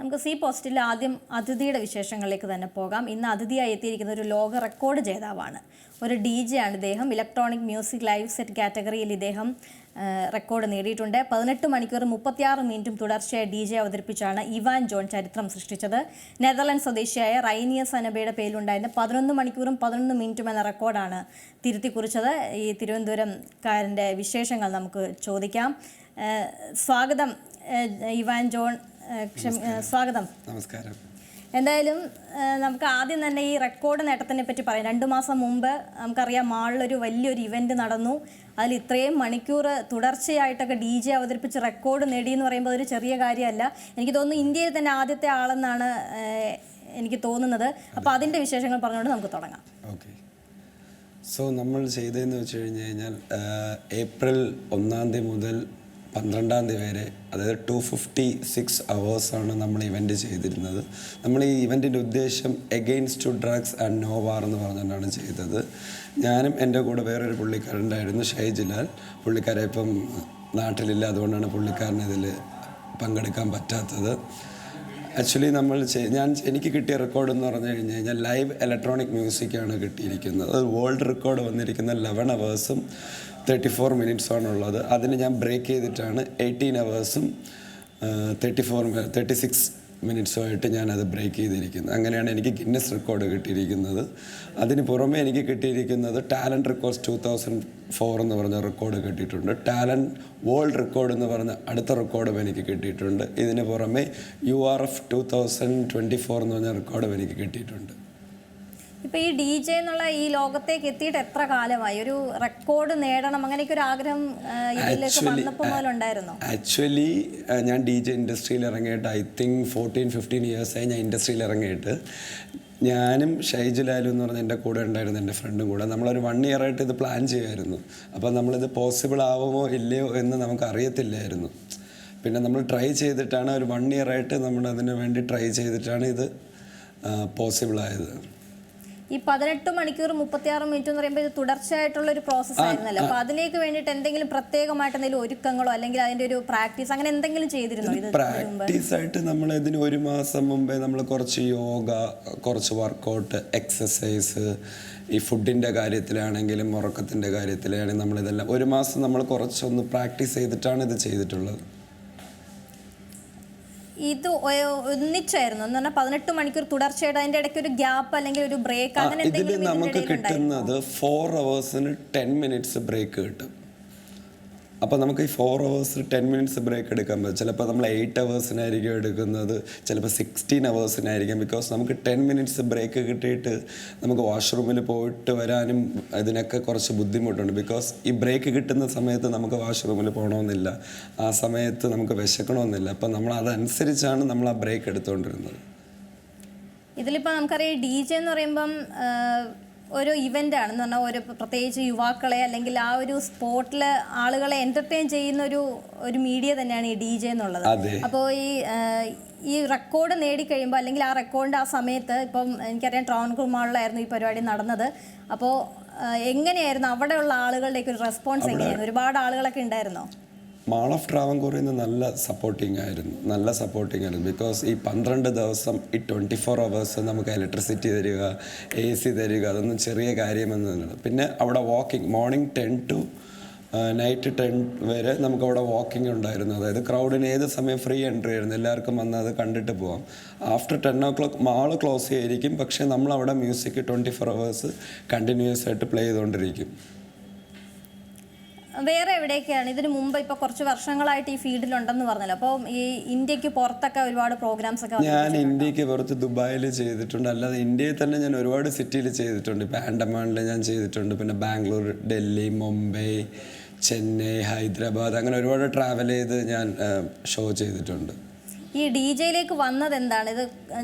നമുക്ക് സി പോസ്റ്റിൽ ആദ്യം അതിഥിയുടെ വിശേഷങ്ങളിലേക്ക് തന്നെ പോകാം. ഇന്ന് അതിഥിയായി എത്തിയിരിക്കുന്ന ഒരു ലോക റെക്കോർഡ് ജേതാവാണ്. ഒരു ഡി ജെ ആണ് ഇദ്ദേഹം. ഇലക്ട്രോണിക് മ്യൂസിക് ലൈവ് സെറ്റ് കാറ്റഗറിയിൽ ഇദ്ദേഹം റെക്കോർഡ് നേടിയിട്ടുണ്ട്. പതിനെട്ട് മണിക്കൂർ മുപ്പത്തിയാറ് മിനിറ്റും തുടർച്ചയായി ഡി ജെ അവതരിപ്പിച്ചാണ് ഇവാൻ ജോൺ ചരിത്രം സൃഷ്ടിച്ചത്. നെതർലൻഡ് സ്വദേശിയായ റൈനിയ സനബയുടെ പേരിലുണ്ടായിരുന്ന പതിനൊന്ന് മണിക്കൂറും പതിനൊന്ന് മിനിറ്റും എന്ന റെക്കോർഡാണ് തിരുത്തി കുറിച്ചത് ഈ തിരുവനന്തപുരംകാരന്റെ വിശേഷങ്ങൾ നമുക്ക് ചോദിക്കാം. സ്വാഗതം ഇവാൻ ജോൺ. സ്വാഗതം. നമസ്കാരം. എന്തായാലും നമുക്ക് ആദ്യം തന്നെ ഈ റെക്കോർഡ് നേട്ടത്തിനെ പറ്റി പറയാം. രണ്ട് മാസം മുമ്പ് നമുക്കറിയാം മാളിലൊരു വലിയൊരു ഇവന്റ് നടന്നു. അതിൽ ഇത്രയും മണിക്കൂർ തുടർച്ചയായിട്ടൊക്കെ ഡി ജെ അവതരിപ്പിച്ച് റെക്കോർഡ് നേടി എന്ന് പറയുമ്പോൾ അതൊരു ചെറിയ കാര്യമല്ല. എനിക്ക് തോന്നുന്നു ഇന്ത്യയിൽ തന്നെ ആദ്യത്തെ ആളെന്നാണ് എനിക്ക് തോന്നുന്നത്. അപ്പോൾ അതിന്റെ വിശേഷങ്ങൾ പറഞ്ഞുകൊണ്ട് നമുക്ക് തുടങ്ങാം. ഓക്കെ. സോ നമ്മൾ ചെയ്തതെന്ന് വെച്ച് കഴിഞ്ഞ് കഴിഞ്ഞാൽ ഏപ്രിൽ ഒന്നാം തീയതി മുതൽ പന്ത്രണ്ടാം തീയതി വരെ അതായത് ടു ഫിഫ്റ്റി സിക്സ് അവേഴ്സാണ് നമ്മൾ ഇവന്റ് ചെയ്തിരുന്നത്. നമ്മൾ ഈ ഇവന്റിന്റെ ഉദ്ദേശം against to drugs and no war എന്ന് പറഞ്ഞുകൊണ്ടാണ് ചെയ്തത്. ഞാനും എന്റെ കൂടെ വേറൊരു പുള്ളിക്കാരുണ്ടായിരുന്നു ഷൈജിലാൽ. പുള്ളിക്കാരെ ഇപ്പം നാട്ടിലില്ല അതുകൊണ്ടാണ് പുള്ളിക്കാരനിതിൽ പങ്കെടുക്കാൻ പറ്റാത്തത്. ആക്ച്വലി നമ്മൾ ഞാൻ എനിക്ക് കിട്ടിയ റെക്കോർഡ് എന്ന് പറഞ്ഞു കഴിഞ്ഞ് കഴിഞ്ഞാൽ ലൈവ് ഇലക്ട്രോണിക് മ്യൂസിക്കാണ് കിട്ടിയിരിക്കുന്നത്. അത് വേൾഡ് റെക്കോർഡ് വന്നിരിക്കുന്ന ലെവൻ അവേഴ്സും തേർട്ടി ഫോർ മിനിറ്റ്സുമാണ് ഉള്ളത് അതിന് ഞാൻ ബ്രേക്ക് ചെയ്തിട്ടാണ് എയ്റ്റീൻ അവേഴ്സും തേർട്ടി ഫോർ തേർട്ടി സിക്സ് മിനിറ്റ്സുമായിട്ട് ഞാനത് ബ്രേക്ക് ചെയ്തിരിക്കുന്നത് അങ്ങനെയാണ് എനിക്ക് ഗിന്നസ് റെക്കോർഡ് കിട്ടിയിരിക്കുന്നത്. അതിന് പുറമെ എനിക്ക് കിട്ടിയിരിക്കുന്നത് talent records two thousand four എന്ന് പറഞ്ഞ റെക്കോർഡ് കിട്ടിയിട്ടുണ്ട്. ടാലന്റ് വേൾഡ് റെക്കോർഡ് എന്ന് പറഞ്ഞ അടുത്ത റെക്കോർഡും എനിക്ക് കിട്ടിയിട്ടുണ്ട്. ഇതിന് പുറമെ U R F two thousand twenty four എന്ന് പറഞ്ഞ റെക്കോർഡും എനിക്ക് കിട്ടിയിട്ടുണ്ട്. ഇപ്പോൾ ഈ ഡി ജെ എന്നുള്ള ഈ ലോകത്തേക്ക് എത്തിയിട്ട് എത്ര കാലമായി? ഒരു റെക്കോർഡ് നേടണം അങ്ങനെയൊക്കെ ഒരു ആഗ്രഹം ഇതിലേക്ക് വന്നപ്പോൾ മുതലുണ്ടായിരുന്നോ? ആക്ച്വലി ഞാൻ ഡി ജെ ഇൻഡസ്ട്രിയിൽ ഇറങ്ങിയിട്ട് ഐ തിങ്ക് ഫോർട്ടീൻ ഫിഫ്റ്റീൻ ഇയേഴ്സായി ഞാൻ ഇൻഡസ്ട്രിയിൽ ഇറങ്ങിയിട്ട്. ഞാനും ഷൈജു ലാലു എന്ന് പറഞ്ഞ എന്റെ കൂടെ ഉണ്ടായിരുന്നു എന്റെ ഫ്രണ്ടും കൂടെ നമ്മളൊരു വൺ ഇയർ ആയിട്ട് ഇത് പ്ലാൻ ചെയ്യുമായിരുന്നു. അപ്പോൾ നമ്മളിത് പോസിബിൾ ആവുമോ ഇല്ലയോ എന്ന് നമുക്ക് അറിയത്തില്ലായിരുന്നു. പിന്നെ നമ്മൾ ട്രൈ ചെയ്തിട്ടാണ് ഒരു വൺ ഇയർ ആയിട്ട് നമ്മൾ അതിന് വേണ്ടി ട്രൈ ചെയ്തിട്ടാണ് ഇത് പോസിബിൾ ആയത്. ഈ പതിനെട്ട് മണിക്കൂർ മുപ്പത്തിയാറ് മിനിറ്റ് എന്ന് പറയുമ്പോൾ ഇത് തുടർച്ചയായിട്ടുള്ള ഒരു പ്രോസസ്സ് ആയിരുന്നല്ലോ. അപ്പൊ അതിലേക്ക് വേണ്ടിയിട്ട് എന്തെങ്കിലും പ്രത്യേകമായിട്ട് എന്തെങ്കിലും ഒരുക്കങ്ങളോ അല്ലെങ്കിൽ അതിന്റെ ഒരു പ്രാക്ടീസ് അങ്ങനെ എന്തെങ്കിലും ചെയ്തിരുന്നോ? ഇത് പ്രാക്ടീസ് ആയിട്ട് നമ്മൾ ഇതിന് ഒരു മാസം മുമ്പേ നമ്മൾ കുറച്ച് യോഗ കുറച്ച് വർക്കൗട്ട് എക്സസൈസ് ഈ ഫുഡിന്റെ കാര്യത്തിലാണെങ്കിലും ഉറക്കത്തിന്റെ കാര്യത്തിലാണെങ്കിലും നമ്മളിതെല്ലാം ഒരു മാസം നമ്മൾ കുറച്ചൊന്ന് പ്രാക്ടീസ് ചെയ്തിട്ടാണ് ഇത് ചെയ്തിട്ടുള്ളത്. ഇത് ഒന്നിച്ചായിരുന്നു എന്ന് പറഞ്ഞാൽ പതിനെട്ട് മണിക്കൂർ തുടർച്ചയായിട്ട് അതിന്റെ ഇടയ്ക്ക് ഒരു ഗ്യാപ്പ് അല്ലെങ്കിൽ ഒരു ബ്രേക്ക് അങ്ങനെ എന്തെങ്കിലും നമുക്ക്? കിട്ടുന്നത് ഫോർ അവേഴ്സിന് ടെൻ മിനിറ്റ്സ് ബ്രേക്ക് കിട്ടും അപ്പോൾ നമുക്ക് ഈ four hours ten minutes break എടുക്കാൻ പറ്റും. ചിലപ്പോൾ നമ്മൾ എയ്റ്റ് അവേഴ്സിനായിരിക്കും എടുക്കുന്നത്. ചിലപ്പോൾ സിക്സ്റ്റീൻ അവേഴ്സിനായിരിക്കും ബിക്കോസ് നമുക്ക് ടെൻ മിനിറ്റ്സ് ബ്രേക്ക് കിട്ടിയിട്ട് നമുക്ക് വാഷ്റൂമിൽ പോയിട്ട് വരാനും അതിനൊക്കെ കുറച്ച് ബുദ്ധിമുട്ടുണ്ട്. ബിക്കോസ് ഈ ബ്രേക്ക് കിട്ടുന്ന സമയത്ത് നമുക്ക് വാഷ്റൂമിൽ പോകണമെന്നില്ല ആ സമയത്ത് നമുക്ക് വിശക്കണമെന്നില്ല അപ്പം നമ്മൾ അതനുസരിച്ചാണ് നമ്മൾ ആ ബ്രേക്ക് എടുത്തുകൊണ്ടിരുന്നത് ഇതിലിപ്പോൾ നമുക്കറിയാം ഡി ജെ എന്ന് പറയുമ്പം ഒരു ഇവന്റ് ആണെന്ന് പറഞ്ഞാൽ ഒരു പ്രത്യേകിച്ച് യുവാക്കളെ അല്ലെങ്കിൽ ആ ഒരു സ്പോട്ടിൽ ആളുകളെ എന്റർടൈൻ ചെയ്യുന്ന ഒരു ഒരു മീഡിയ തന്നെയാണ് ഈ ഡി ജെ എന്നുള്ളത്. അപ്പോൾ ഈ ഈ റെക്കോർഡ് നേടിക്കഴിയുമ്പോൾ അല്ലെങ്കിൽ ആ റെക്കോർഡിന്റെ ആ സമയത്ത് ഇപ്പം എനിക്കറിയാം ട്രോൺകൂർ മാളിലായിരുന്നു ഈ പരിപാടി നടന്നത്. അപ്പോൾ എങ്ങനെയായിരുന്നു അവിടെയുള്ള ആളുകളുടെയൊക്കെ ഒരു റെസ്പോൺസ് എങ്ങനെയായിരുന്നു? ഒരുപാട് ആളുകളൊക്കെ ഉണ്ടായിരുന്നോ? മാൾ ഓഫ് ട്രാവൻകൂറിൽ നിന്ന് നല്ല സപ്പോർട്ടിങ് ആയിരുന്നു. നല്ല സപ്പോർട്ടിങ് ആയിരുന്നു. ബിക്കോസ് ഈ പന്ത്രണ്ട് ദിവസം ഈ ട്വന്റി ഫോർ അവേഴ്സ് നമുക്ക് ഇലക്ട്രിസിറ്റി തരിക എ സി തരിക അതൊന്നും ചെറിയ കാര്യമെന്നുള്ളത് പിന്നെ അവിടെ walking morning ten to night ten വരെ നമുക്ക് അവിടെ വാക്കിംഗ് ഉണ്ടായിരുന്നു. അതായത് ക്രൗഡിന് ഏത് സമയം ഫ്രീ എൻട്രി ആയിരുന്നു എല്ലാവർക്കും വന്ന് അത് കണ്ടിട്ട് പോവാം. After ten o'clock mall close ചെയ്യായിരിക്കും. പക്ഷേ നമ്മളവിടെ music twenty four hours continuous ആയിട്ട് പ്ലേ ചെയ്തുകൊണ്ടിരിക്കും. വേറെ എവിടെയൊക്കെയാണ്? ഇതിന് മുമ്പ് ഇപ്പൊ കുറച്ച് വർഷങ്ങളായിട്ട് ഈ ഫീൽഡിൽ ഉണ്ടെന്ന് പറഞ്ഞല്ലോ. അപ്പോൾ ഈ ഇന്ത്യയ്ക്ക് പുറത്തൊക്കെ ഒരുപാട് പ്രോഗ്രാംസ് ഒക്കെ ഞാൻ ഇന്ത്യയ്ക്ക് പുറത്ത് ദുബായിൽ ചെയ്തിട്ടുണ്ട്. അല്ലാതെ ഇന്ത്യയിൽ തന്നെ ഞാൻ ഒരുപാട് സിറ്റിയിൽ ചെയ്തിട്ടുണ്ട്. ഇപ്പൊ ആൻഡമാനിൽ ഞാൻ ചെയ്തിട്ടുണ്ട്. പിന്നെ ബാംഗ്ലൂർ ഡൽഹി മുംബൈ ചെന്നൈ ഹൈദരാബാദ് അങ്ങനെ ഒരുപാട് ട്രാവൽ ചെയ്ത് ഞാൻ ഷോ ചെയ്തിട്ടുണ്ട്. ഈ ഡി ജെയിലേക്ക് വന്നത് എന്താണ് ഇത്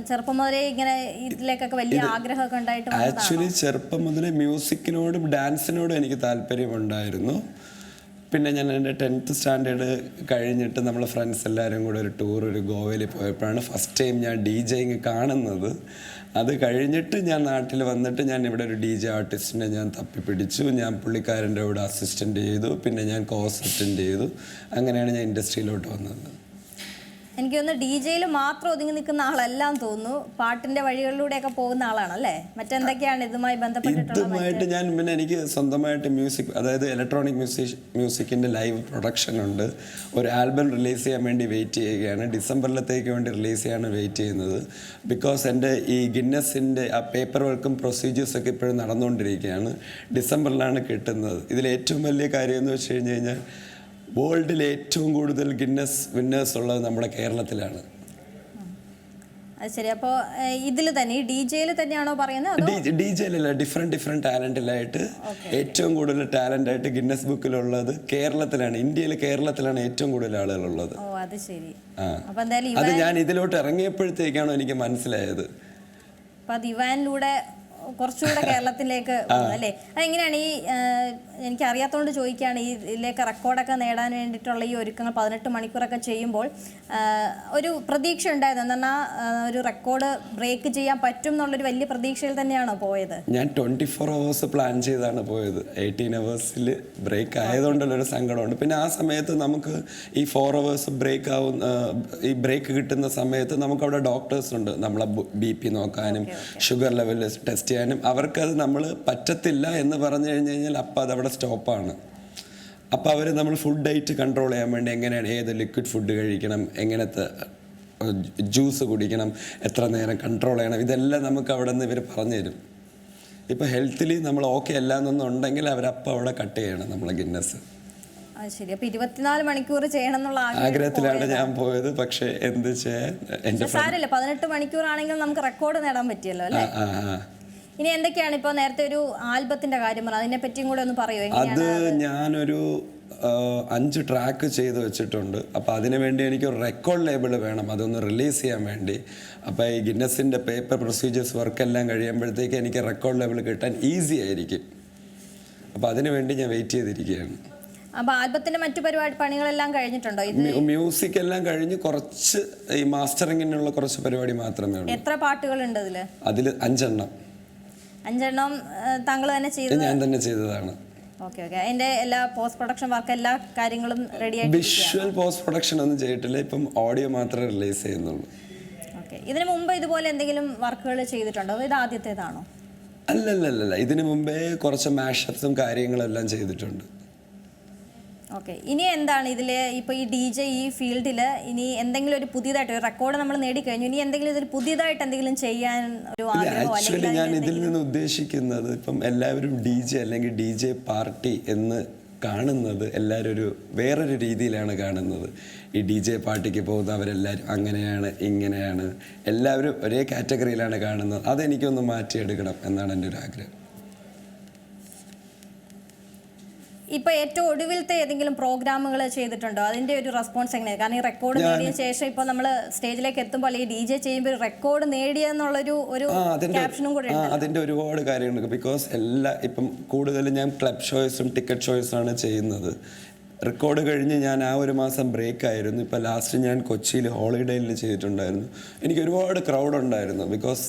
ചെറുപ്പം മുതലേ ഇങ്ങനെ ഇതിലേക്കൊക്കെ വലിയ ആഗ്രഹമൊക്കെ ഉണ്ടായിട്ട്? ആക്ച്വലി ചെറുപ്പം മുതലേ മ്യൂസിക്കിനോടും ഡാൻസിനോടും എനിക്ക് താല്പര്യമുണ്ടായിരുന്നു. പിന്നെ ഞാൻ എന്റെ ടെൻത്ത് സ്റ്റാൻഡേർഡ് കഴിഞ്ഞിട്ട് നമ്മൾ ഫ്രണ്ട്സ് എല്ലാവരും കൂടെ ഒരു ടൂർ ഒരു ഗോവയിൽ പോയപ്പോഴാണ് ഫസ്റ്റ് ടൈം ഞാൻ ഡി ജെയിങ് കാണുന്നത്. അത് കഴിഞ്ഞിട്ട് ഞാൻ നാട്ടിൽ വന്നിട്ട് ഞാൻ ഇവിടെ ഒരു ഡി ജെ ആർട്ടിസ്റ്റിനെ ഞാൻ തപ്പിപ്പിടിച്ചു. ഞാൻ പുള്ളിക്കാരന്റെ കൂടെ അസിസ്റ്റന്റ് ചെയ്തു. പിന്നെ ഞാൻ കോഴ്സ് അറ്റൻഡ് ചെയ്തു. അങ്ങനെയാണ് ഞാൻ ഇൻഡസ്ട്രിയിലോട്ട് വന്നത്. എനിക്ക് തോന്നുന്നു ഡി ജെയിൽ മാത്രം ഒതുങ്ങി നിൽക്കുന്ന ആളെല്ലാം തോന്നുന്നു. പാട്ടിന്റെ വഴികളിലൂടെയൊക്കെ പോകുന്ന ആളാണല്ലേ? മറ്റെന്തൊക്കെയാണ് ഇതുമായി ബന്ധപ്പെട്ടിട്ടുള്ളത് ഇതുമായിട്ട് ഞാൻ പിന്നെ എനിക്ക് സ്വന്തമായിട്ട് മ്യൂസിക് അതായത് ഇലക്ട്രോണിക് മ്യൂസിക് മ്യൂസിക്കിന്റെ ലൈവ് പ്രൊഡക്ഷൻ ഉണ്ട്. ഒരു ആൽബം റിലീസ് ചെയ്യാൻ വേണ്ടി വെയിറ്റ് ചെയ്യുകയാണ്. ഡിസംബറിലത്തേക്ക് വേണ്ടി റിലീസ് ചെയ്യാൻ വെയിറ്റ് ചെയ്യുന്നത്. ബിക്കോസ് എന്റെ ഈ ഗിന്നസിന്റെ ആ പേപ്പർ വർക്കും പ്രൊസീജിയേഴ്സൊക്കെ ഇപ്പോഴും നടന്നുകൊണ്ടിരിക്കുകയാണ്. ഡിസംബറിലാണ് കിട്ടുന്നത്. ഇതിൽ ഏറ്റവും വലിയ കാര്യം എന്ന് വെച്ച് കഴിഞ്ഞ് കഴിഞ്ഞാൽ വേൾഡിൽ ഏറ്റവും കൂടുതൽ ഗിന്നസ് വിന്നേഴ്സ് ഉള്ളത് നമ്മുടെ കേരളത്തിലാണ്. അത് ശരി. അപ്പോൾ ഇതിൽ തന്നെ ഈ ഡി ജെയിൽ തന്നെയാണോ പറയുന്നത് ഡി ജെയിലല്ല ഡിഫറെന്റ് ഡിഫറെന്റ് ടാലന്റിലായിട്ട് ഏറ്റവും കൂടുതൽ ടാലന്റ് ആയിട്ട് ഗിന്നസ് ബുക്കിലുള്ളത് കേരളത്തിലാണ്. ഇന്ത്യയിൽ കേരളത്തിലാണ് ഏറ്റവും കൂടുതൽ ആളുകളുള്ളത്. ഓ അത് ശരി. അപ്പോൾ എന്തായാലും അത് ഞാൻ ഇതിലോട്ട് ഇറങ്ങിയപ്പോഴത്തേക്കാണോ എനിക്ക് മനസ്സിലായത്. അപ്പൊ അത് ഇവാനിലൂടെ കുറച്ചുകൂടെ കേരളത്തിലേക്ക് അല്ലേ? അതെങ്ങനെയാണ് ഈ എനിക്ക് അറിയാത്തതുകൊണ്ട് ചോദിക്കുകയാണ് ഈ ഇതിലേക്ക് റെക്കോർഡൊക്കെ നേടാൻ വേണ്ടിയിട്ടുള്ള ഈ ഒരുക്കങ്ങൾ പതിനെട്ട് മണിക്കൂറൊക്കെ ചെയ്യുമ്പോൾ ഒരു പ്രതീക്ഷ ഉണ്ടായിരുന്നു എന്നാൽ ഒരു റെക്കോർഡ് ബ്രേക്ക് ചെയ്യാൻ പറ്റും എന്നുള്ളൊരു വലിയ പ്രതീക്ഷയിൽ തന്നെയാണോ പോയത്? ഞാൻ ട്വന്റി ഫോർ അവേഴ്സ് പ്ലാൻ ചെയ്താണ് പോയത്. എയ്റ്റീൻ അവേഴ്സിൽ ബ്രേക്ക് ആയതുകൊണ്ടുള്ളൊരു സങ്കടമുണ്ട്. പിന്നെ ആ സമയത്ത് നമുക്ക് ഈ ഫോർ അവേഴ്സ് ബ്രേക്ക് ആവുന്ന ഈ ബ്രേക്ക് കിട്ടുന്ന സമയത്ത് നമുക്ക് അവിടെ ഡോക്ടേഴ്സ് ഉണ്ട്. നമ്മളെ ബി പി നോക്കാനും ഷുഗർ ലെവൽ ടെസ്റ്റ് ചെയ്യാനും അവർക്കത് നമ്മൾ പറ്റത്തില്ല എന്ന് പറഞ്ഞു കഴിഞ്ഞ് കഴിഞ്ഞാൽ അപ്പം അതവിടെ സ്റ്റോപ്പാണ്. അപ്പോൾ അവർ നമ്മൾ ഫുഡ് ഡയറ്റ് കൺട്രോൾ ചെയ്യാൻ വേണ്ടി എങ്ങനെയാണ് ഏത് ലിക്വിഡ് ഫുഡ് കഴിക്കണം എങ്ങനത്തെ ജ്യൂസ് കുടിക്കണം എത്ര നേരം കൺട്രോൾ ചെയ്യണം ഇതെല്ലാം നമുക്ക് അവിടെ നിന്ന് ഇവർ പറഞ്ഞു തരും. ഇപ്പോൾ ഹെൽത്തിലി നമ്മൾ ഓക്കെ അല്ല എന്നൊന്നുണ്ടെങ്കിൽ അവരപ്പം അവിടെ കട്ട് ചെയ്യണം നമ്മളെ ഗിന്നസ്. ശരി. അപ്പൊ ഇരുപത്തിനാല് മണിക്കൂർ ചെയ്യണം എന്നുള്ള ആഗ്രഹത്തിലാണ് ഞാൻ പോയത്. പക്ഷേ എന്ത് ചെയ്യാൻ? സാരല്ല പതിനെട്ട് മണിക്കൂർ ആണെങ്കിൽ നമുക്ക് റെക്കോർഡ് നേടാൻ പറ്റിയല്ലോ അല്ലേ? ഇനി എന്തൊക്കെയാണ് ഇപ്പോൾ നേരത്തെ ഒരു ആൽബത്തിന്റെ കാര്യം പറഞ്ഞു അതിനെ പറ്റിയും കൂടെ ഒന്ന് പറയൂ അത് ഞാനൊരു അഞ്ച് ട്രാക്ക് ചെയ്ത് വെച്ചിട്ടുണ്ട്. അപ്പോൾ അതിനു വേണ്ടി എനിക്ക് ഒരു റെക്കോർഡ് ലേബിൾ വേണം. അതൊന്ന് റിലീസ് ചെയ്യാൻ വേണ്ടി. അപ്പോൾ ഈ ഗിന്നസിന്റെ പേപ്പർ പ്രൊസീജിയേഴ്സ് വർക്കെല്ലാം കഴിയുമ്പോഴത്തേക്ക് എനിക്ക് റെക്കോർഡ് ലേബിൾ കിട്ടാൻ ഈസി ആയിരിക്കും. അപ്പോൾ അതിനു വേണ്ടി ഞാൻ വെയിറ്റ് ചെയ്തിരിക്കുകയാണ്. അപ്പോൾ ആൽബത്തിന്റെ മറ്റു പരിപാടി പണികളെല്ലാം കഴിഞ്ഞിട്ടുണ്ടോ? ഇത് മ്യൂസിക് എല്ലാം കഴിഞ്ഞ് കുറച്ച് ഈ മാസ്റ്ററിങ്ങിനുള്ള കുറച്ച് പരിപാടി മാത്രമേ ഉള്ളൂ. എത്ര പാട്ടുകളുണ്ട് അതിൽ അതിൽ അഞ്ചെണ്ണം. അഞ്ചെണ്ണം താങ്കൾ തന്നെ ചെയ്തു ഞാൻ തന്നെ ചെയ്തതാണ്. Okay okay. അതിന്റെ എല്ലാ പോസ്റ്റ് പ്രൊഡക്ഷൻ വർക്ക് എല്ലാ കാര്യങ്ങളും റെഡി ആയിട്ട് വിഷ്വൽ പോസ്റ്റ് പ്രൊഡക്ഷൻ ഒന്നും ചെയ്തിട്ടില്ല. ഇപ്പം ഓഡിയോ മാത്രമേ റിലീസ് ചെയ്യുന്നുള്ളൂ. ഓക്കെ. ഇതിനു മുമ്പ് ഇതുപോലെ എന്തെങ്കിലും വർക്കുകൾ ചെയ്തിട്ടുണ്ടോ? ഇത് ആദ്യത്തേതാണോ? അല്ലല്ലല്ല ഇതിനു മുമ്പേ കുറച്ച് മാഷപ്സും കാര്യങ്ങളെല്ലാം ചെയ്തിട്ടുണ്ട്. ഓക്കെ. ഇനി എന്താണ് ഇതിൽ ഇപ്പോൾ ഈ ഡി ജെ ഈ ഫീൽഡിൽ ഇനി എന്തെങ്കിലും ഒരു പുതിയതായിട്ട് ഒരു റെക്കോർഡ് നമ്മൾ നേടിക്കഴിഞ്ഞു. ഇനി എന്തെങ്കിലും ഇതിൽ പുതിയതായിട്ട് എന്തെങ്കിലും ചെയ്യാൻ ഒരു ആക്ച്വലി ഞാൻ ഇതിൽ നിന്ന് ഉദ്ദേശിക്കുന്നത് ഇപ്പം എല്ലാവരും ഡി ജെ അല്ലെങ്കിൽ ഡി ജെ പാർട്ടി എന്ന് കാണുന്നത് എല്ലാവരും ഒരു വേറൊരു രീതിയിലാണ് കാണുന്നത്. ഈ ഡി ജെ പാർട്ടിക്ക് പോകുന്നവരെല്ലാവരും അങ്ങനെയാണ് ഇങ്ങനെയാണ്. എല്ലാവരും ഒരേ കാറ്റഗറിയിലാണ് കാണുന്നത്. അതെനിക്കൊന്ന് മാറ്റിയെടുക്കണം എന്നാണ് എന്റെ ഒരു ആഗ്രഹം. ഇപ്പൊ ഏറ്റവും ഒടുവിലത്തെ ഏതെങ്കിലും പ്രോഗ്രാമുകൾ ചെയ്തിട്ടുണ്ടോ? അതിന്റെ ഒരു റെസ്പോൺസ് എങ്ങനെയാണ് കാരണം ഈ റെക്കോർഡ് നേടിയ ശേഷം ഇപ്പൊ നമ്മൾ സ്റ്റേജിലേക്ക് എത്തുമ്പോൾ ഈ ഡി ജെ ചെയ്യുമ്പോൾ റെക്കോർഡ് നേടിയെന്നുള്ളൊരു ഒരു ക്യാപ്ഷനും കൂടെ അതിന്റെ ഒരുപാട് കാര്യങ്ങളുണ്ട്. ബിക്കോസ് എല്ലാ ഇപ്പം കൂടുതലും ഞാൻ ക്ലബ് ഷോയ്സും ടിക്കറ്റ് ഷോയ്സും ആണ് ചെയ്യുന്നത്. റെക്കോർഡ് കഴിഞ്ഞ് ഞാൻ ആ ഒരു മാസം ബ്രേക്ക് ആയിരുന്നു. ഇപ്പം ലാസ്റ്റ് ഞാൻ കൊച്ചിയിൽ ഹോളിഡേയിൽ ചെയ്തിട്ടുണ്ടായിരുന്നു. എനിക്ക് ഒരുപാട് ക്രൗഡ് ഉണ്ടായിരുന്നു. ബിക്കോസ്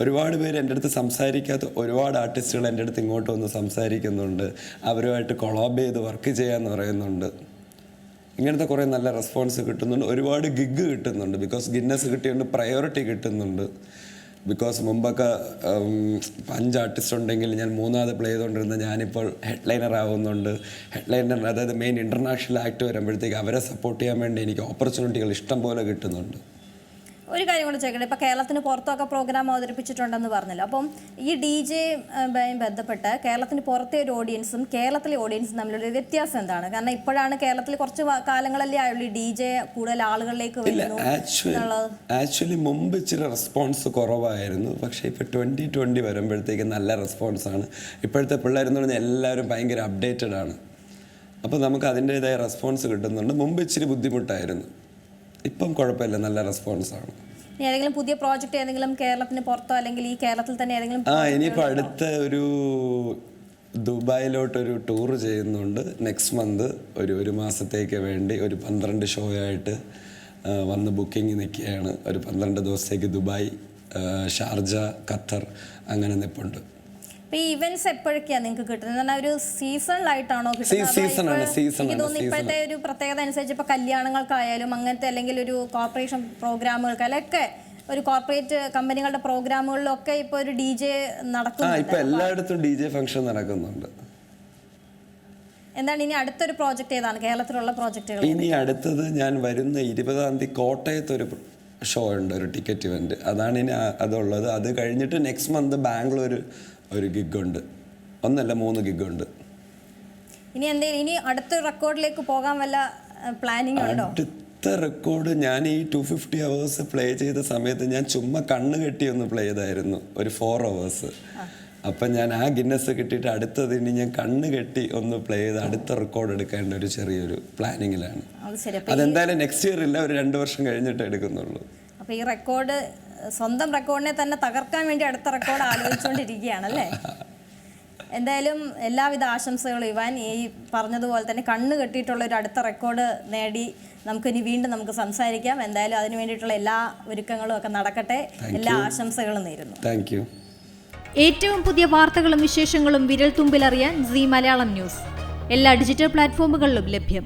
ഒരുപാട് പേര് എന്റെ അടുത്ത് സംസാരിക്കാത്ത ഒരുപാട് ആർട്ടിസ്റ്റുകൾ എന്റെ അടുത്ത് ഇങ്ങോട്ട് വന്ന് സംസാരിക്കുന്നുണ്ട്. അവരുമായിട്ട് കൊളാബ് ചെയ്ത് വർക്ക് ചെയ്യാമെന്ന് പറയുന്നുണ്ട്. ഇങ്ങനത്തെ കുറേ നല്ല റെസ്പോൺസ് കിട്ടുന്നുണ്ട്. ഒരുപാട് ഗിഗ് കിട്ടുന്നുണ്ട്. ബിക്കോസ് ഗിന്നസ് കിട്ടിയുണ്ട് പ്രയോറിറ്റി കിട്ടുന്നുണ്ട്. ബിക്കോസ് മുമ്പൊക്കെ അഞ്ച് ആർട്ടിസ്റ്റ് ഉണ്ടെങ്കിൽ ഞാൻ മൂന്നാമത് പ്ലേ ചെയ്തുകൊണ്ടിരുന്ന ഞാനിപ്പോൾ ഹെഡ്ലൈനർ ആവുന്നുണ്ട്. ഹെഡ്ലൈനർ അതായത് മെയിൻ ഇന്റർനാഷണൽ ആക്ട് വരുമ്പോഴത്തേക്ക് അവരെ സപ്പോർട്ട് ചെയ്യാൻ വേണ്ടി എനിക്ക് ഓപ്പർച്യൂണിറ്റികൾ ഇഷ്ടം പോലെ കിട്ടുന്നുണ്ട്. ഒരു കാര്യം കൂടെ ചോദിക്കട്ടെ. ഇപ്പൊ കേരളത്തിന് പുറത്തൊക്കെ പ്രോഗ്രാം അവതരിപ്പിച്ചിട്ടുണ്ടെന്ന് പറഞ്ഞല്ലോ. അപ്പം ഈ ഡി ജെ ബന്ധപ്പെട്ട് കേരളത്തിന് പുറത്തെ ഒരു ഓഡിയൻസും കേരളത്തിലെ ഓഡിയൻസും തമ്മിലുള്ള ഒരു വ്യത്യാസം എന്താണ്? കാരണം ഇപ്പോഴാണ് കേരളത്തിൽ കുറച്ച് കാലങ്ങളല്ലേ ആയുള്ളൂ ഡി ജെ കൂടുതൽ ആളുകളിലേക്ക് ആക്ച്വലി മുമ്പ് ഇച്ചിരി റെസ്പോൺസ് കുറവായിരുന്നു. പക്ഷേ ഇപ്പോൾ ട്വന്റി ട്വന്റി വരുമ്പോഴത്തേക്ക് നല്ല റെസ്പോൺസാണ് ഇപ്പോഴത്തെ പിള്ളേരെന്ന് പറഞ്ഞാൽ എല്ലാവരും ഭയങ്കര അപ്ഡേറ്റഡ് ആണ്. അപ്പോൾ നമുക്ക് അതിന്റേതായ റെസ്പോൺസ് കിട്ടുന്നുണ്ട്. മുമ്പ് ഇച്ചിരി ബുദ്ധിമുട്ടായിരുന്നു. ഇപ്പം കുഴപ്പമില്ല നല്ല റെസ്പോൺസാണ് ആണ്. ഏതെങ്കിലും പുതിയ പ്രോജക്റ്റ് ഏതെങ്കിലും കേരളത്തിന് പുറത്തോ അല്ലെങ്കിൽ ഈ കേരളത്തിൽ തന്നെ ഏതെങ്കിലും ആ ഇനിയിപ്പോൾ അടുത്ത ഒരു ദുബായിലോട്ടൊരു ടൂർ ചെയ്യുന്നുണ്ട്. നെക്സ്റ്റ് മന്ത് ഒരു ഒരു മാസത്തേക്ക് വേണ്ടി ഒരു പന്ത്രണ്ട് ഷോ ആയിട്ട് വന്ന് ബുക്കിംഗ് നിൽക്കുകയാണ്. ഒരു പന്ത്രണ്ട് ദിവസത്തേക്ക് ദുബായ് ഷാർജ ഖത്തർ അങ്ങനെ നിൽപ്പുണ്ട് അപ്പൊ ഈ ഇവന്റ്സ് എപ്പോഴൊക്കെയാണ് നിങ്ങൾക്ക് കിട്ടുന്നത്? എന്ന് പറഞ്ഞാൽ ഒരു സീസണിലായിട്ടാണോ കിട്ടുന്നത്? ഇപ്പോഴത്തെ ഒരു പ്രത്യേകത അനുസരിച്ച് ഇപ്പൊ കല്യാണങ്ങൾക്കായാലും അങ്ങനത്തെ അല്ലെങ്കിൽ ഒരു കോർപ്പറേഷൻ പ്രോഗ്രാമുകൾക്കല്ലൊക്കെ ഒരു കോർപ്പറേറ്റ് കമ്പനികളുടെ പ്രോഗ്രാമുകളിലൊക്കെ ഇപ്പൊ ഒരു ഡി ജെ ഇപ്പൊ എല്ലായിടത്തും ഡി ജെ ഫംഗ്ഷൻ നടക്കുന്നുണ്ട്. എന്താണ് ഇനി അടുത്തൊരു പ്രോജക്റ്റ് ഏതാണ്? കേരളത്തിലുള്ള പ്രോജക്റ്റുകൾ ഇനി അടുത്തത് ഞാൻ വരുന്ന ഇരുപതാം തീയതി കോട്ടയത്ത് ഒരു ഷോ ഉണ്ട് ഒരു ടിക്കറ്റ് ഇവന്റ് അതാണ് ഇനി അതുള്ളത്. അത് കഴിഞ്ഞിട്ട് നെക്സ്റ്റ് മന്ത് ബാംഗ്ലൂർ ഒരു ഗിഗുണ്ട് ഒന്നല്ല മൂന്ന് ഗിഗുണ്ട് ഇനി എന്തേ ഇനി അടുത്ത റെക്കോർഡിലേക്ക് പോകാൻ വല്ല പ്ലാനിങ് ഉണ്ടോ? അടുത്ത റെക്കോർഡ് ഞാൻ ഈ ടു ഫിഫ്റ്റി അവേഴ്സ് പ്ലേ ചെയ്ത സമയത്ത് ഞാൻ ചുമ്മാ കണ്ണ് കെട്ടി ഒന്ന് പ്ലേ ചെയ്തായിരുന്നു ഒരു ഫോർ അവേഴ്സ് അപ്പം ഞാൻ ആ ഗിന്നസ് കിട്ടിയിട്ട് അടുത്തത് ഇനി ഞാൻ കണ്ണ് കെട്ടി ഒന്ന് പ്ലേ ചെയ്ത് അടുത്ത റെക്കോർഡ് എടുക്കേണ്ട ഒരു ചെറിയൊരു പ്ലാനിങ്ങിലാണ് അതെന്തായാലും നെക്സ്റ്റ് ഇയർ ഇല്ല ഒരു രണ്ട് വർഷം കഴിഞ്ഞിട്ട് എടുക്കുന്നുള്ളൂ. അപ്പൊ ഈ റെക്കോർഡ് സ്വന്തം റെക്കോർഡിനെ തന്നെ തകർക്കാൻ വേണ്ടി അടുത്ത റെക്കോർഡ് ആലോചിച്ചുകൊണ്ടിരിക്കുകയാണല്ലേ? എന്തായാലും എല്ലാവിധ ആശംസകളും ഇവാൻ ഈ പറഞ്ഞതുപോലെ തന്നെ കണ്ണ് കെട്ടിയിട്ടുള്ള ഒരു അടുത്ത റെക്കോർഡ് നേടി നമുക്കിനി വീണ്ടും നമുക്ക് സംസാരിക്കാം. എന്തായാലും അതിനു വേണ്ടിയിട്ടുള്ള എല്ലാ ഒരുക്കങ്ങളും ഒക്കെ നടക്കട്ടെ. എല്ലാ ആശംസകളും നേരുന്നു. താങ്ക് യു ഏറ്റവും പുതിയ വാർത്തകളും വിശേഷങ്ങളും വിരൽ തുമ്പിലറിയാൻ സി മലയാളം ന്യൂസ്. എല്ലാ ഡിജിറ്റൽ പ്ലാറ്റ്ഫോമുകളിലും ലഭ്യം.